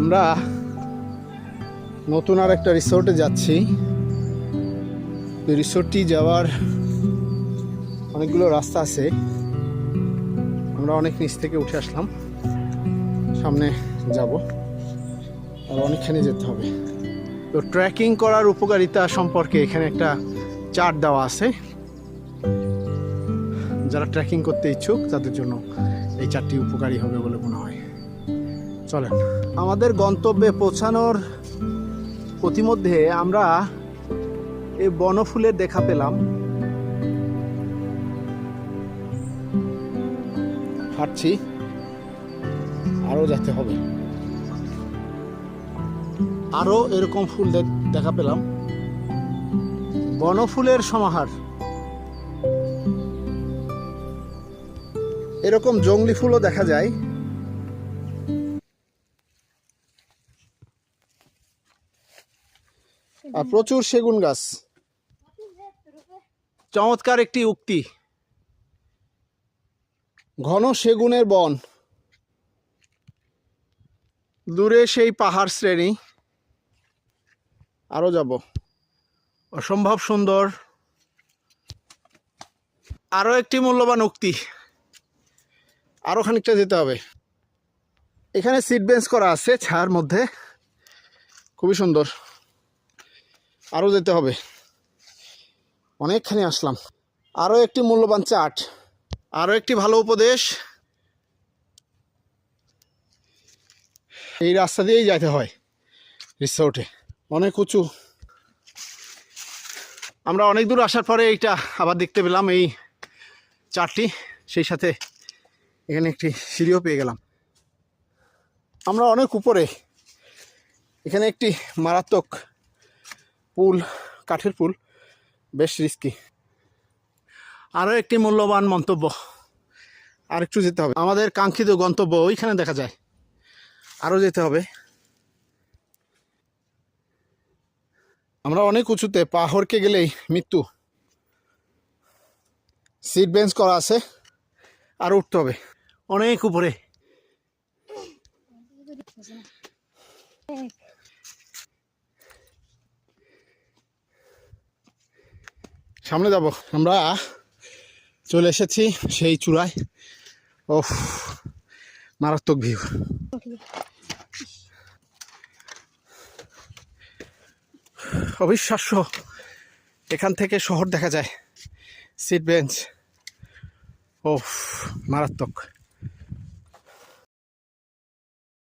আমরা নতুন আর একটা রিসোর্টে যাচ্ছি। রিসোর্টটি যাওয়ার অনেকগুলো রাস্তা আছে। আমরা অনেক নিচ থেকে উঠে আসলাম। সামনে যাব। আর অনেকখানি যেতে হবে। তো ট্রেকিং করার উপকারিতা সম্পর্কে এখানে একটা চার্ট দেওয়া আছে। যারা ট্রেকিং করতে ইচ্ছুক, তাদের জন্য এই চারটি উপকারী হবে বলে মনে হয়। চলেন। আমাদের গন্তব্যে পৌঁছানোর প্রতিমধ্যে আমরা এই বনফুলের দেখা পেলাম। হাঁটছি। আরও যেতে হবে। আরও এরকম ফুল দেখা পেলাম। বনফুলের সমাহার। এরকম জংলি ফুলও দেখা যায়। আর প্রচুর সেগুন গাছ। চমৎকার একটি উক্তি। ঘন সেগুনের বন। দূরে সেই পাহাড় শ্রেণি। আরও যাব। অসম্ভব সুন্দর। আরও একটি মূল্যবান উক্তি। আরও খানিকটা যেতে হবে। এখানে সিট বেঞ্চ করা আছে ছায়ার মধ্যে। খুবই সুন্দর। আরও যেতে হবে। অনেকখানি আসলাম। আরও একটি মূল্যবান চাট। আরও একটি ভালো উপদেশ। এই রাস্তা দিয়েই যেতে হয় রিসোর্টে। অনেক উঁচু। আমরা অনেক দূর আসার পরে এইটা আবার দেখতে পেলাম এই চারটি সেই সাথে এখানে একটি সিঁড়িও পেয়ে গেলাম। আমরা অনেক উপরে। এখানে একটি মারাত্মক পুল, কাঠের পুল, বেশ রিস্কি আরও একটি মূল্যবান মন্তব্য। আর একটু যেতে হবে। আমাদের কাঙ্ক্ষিত গন্তব্য ওইখানে দেখা যায়। আরও যেতে হবে। আমরা অনেক উঁচুতে পাহাড়কে গেলেই মৃত্যু। সিট বেঞ্চ করা আছে আর উঠতে হবে। অনেক উপরে। সামনে যাব। আমরা চলে এসেছি সেই চূড়ায়। ও মারাত্মক ভিউ। অবিশ্বাস্য। এখান থেকে শহর দেখা যায়। Seat bench. ও মারাত্মক।